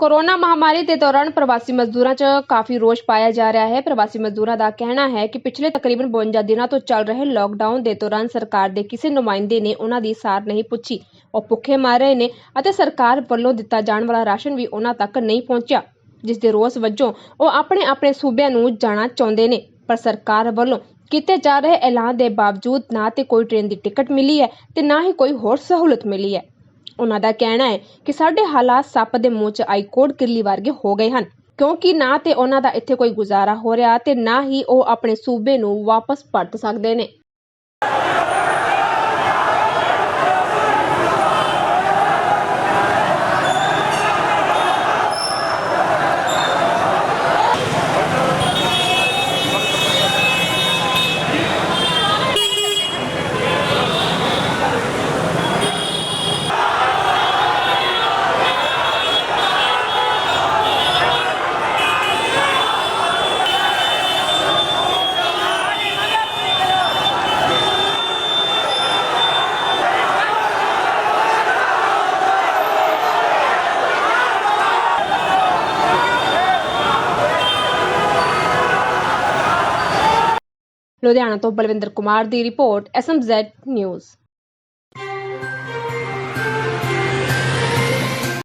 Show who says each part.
Speaker 1: Corona ਮਹਾਮਾਰੀ ਦੇ ਦੌਰਾਨ ਪ੍ਰਵਾਸੀ ਮਜ਼ਦੂਰਾਂ 'ਚ ਕਾਫੀ ਰੋਸ਼ ਪਾਇਆ ਜਾ ਰਿਹਾ ਹੈ। ਪ੍ਰਵਾਸੀ ਮਜ਼ਦੂਰਾਂ ਦਾ ਕਹਿਣਾ ਹੈ ਕਿ ਪਿਛਲੇ ਤਕਰੀਬਨ 52 ਦਿਨਾਂ ਤੋਂ ਚੱਲ ਰਹੇ ਲੋਕਡਾਊਨ ਦੇ ਦੌਰਾਨ ਸਰਕਾਰ ਦੇ ਕਿਸੇ ਨੁਮਾਇੰਦੇ ਨੇ ਉਹਨਾਂ ਦੀ ਸਾਰ ਨਹੀਂ ਪੁੱਛੀ। ਉਹ ਭੁੱਖੇ ਮਰ ਰਹੇ ਨੇ ਅਤੇ ਸਰਕਾਰ ਵੱਲੋਂ ਦਿੱਤਾ ਜਾਣ ਵਾਲਾ ਰਾਸ਼ਨ ਵੀ ਉਹਨਾਂ ਤੱਕ ਨਹੀਂ ਪਹੁੰਚਿਆ, ਜਿਸ ਦੇ ਰੋਸ ਵਜੋਂ ਉਹ ਆਪਣੇ ਆਪਣੇ ਸੂਬਿਆਂ ਨੂੰ ਜਾਣਾ ਚਾਹੁੰਦੇ ਨੇ। ਪਰ ਸਰਕਾਰ ਵੱਲੋਂ ਕੀਤੇ ਜਾ ਰਹੇ ਐਲਾਨ ਦੇ ਬਾਵਜੂਦ ਨਾ ਤੇ ਕੋਈ ਟ੍ਰੇਨ ਦੀ ਟਿਕਟ ਮਿਲੀ ਹੈ ਤੇ ਨਾ ਹੀ ਕੋਈ ਹੋਰ ਸਹੂਲਤ ਮਿਲੀ ਹੈ। ਉਹਨਾਂ ਦਾ ਕਹਿਣਾ ਹੈ ਕਿ ਸਾਡੇ ਹਾਲਾਤ ਸੱਪ ਦੇ ਮੂੰਹ 'ਚ ਆਈ ਕੋੜ ਕਿਰਲੀ ਵਰਗੇ ਹੋ ਗਏ ਹਨ। ਕਿਉਂਕਿ ਨਾ ਤੇ ਉਹਨਾਂ ਦਾ ਇੱਥੇ ਕੋਈ ਗੁਜ਼ਾਰਾ ਹੋ ਰਿਹਾ ਤੇ ਨਾ ਹੀ ਉਹ ਆਪਣੇ ਸੂਬੇ ਨੂੰ ਵਾਪਸ ਪਰਤ ਸਕਦੇ ਨੇ। ਲੁਧਿਆਣਾ ਤੋਂ ਬਲਵਿੰਦਰ ਕੁਮਾਰ ਦੀ ਰਿਪੋਰਟ ਐਸਐਮਜ਼ੈਡ ਨਿਊਜ਼